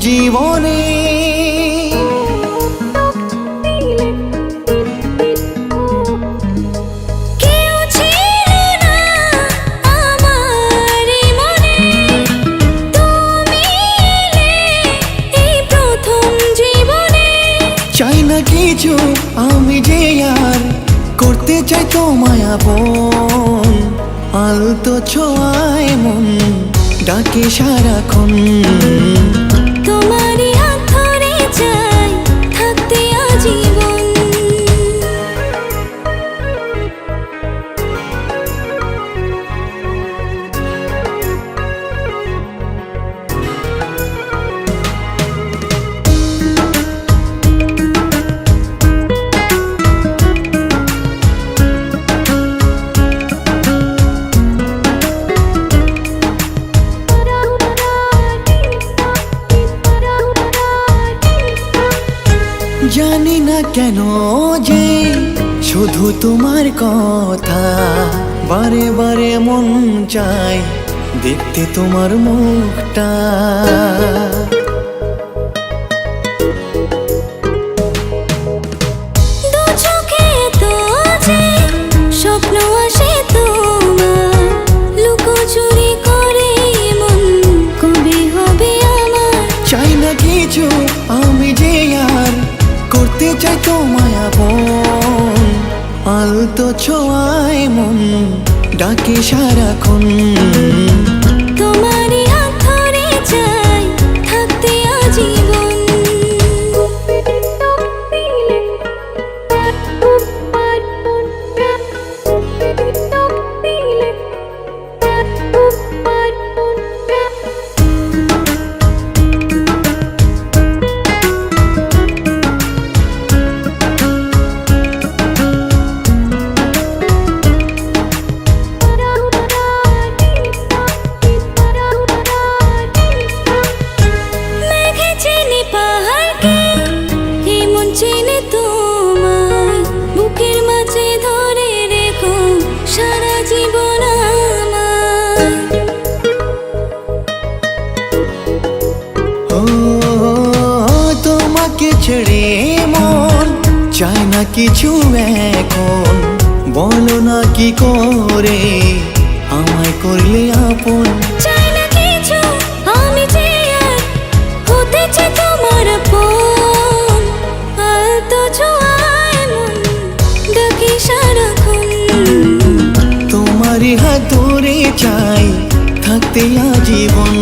জীবনে। চাই না কিছু আমি যে আর করতে চাই তোমায় আপন। আলতো ছোঁয়ায় মন ডাকে সারাক্ষণ। তোমারই না কেন যে শুধু তোমার কথা? বারে বারে মন চায় দেখতে তোমার মুখটা। ডাকে সারাক্ষণ। তোমাকে ছেড়ে মন চায় না কিছু এখন। বলো না কি করে আমায় করলে আপন? চাই না কিছু আমি যে আর হতে চাই তোমার আপন। আলতো ছোঁয়ায় মন ডাকি সারাক্ষণ। তোমারই হাত ধরে চাই থাকতে আজীবন।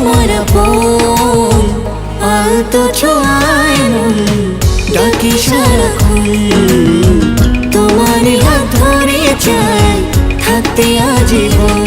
তোমার আপন আলতো ছোঁয়ায় মন ডাকি সারাক্ষণ তোমারই হাত ধরে চাই থাকতে আজীবন।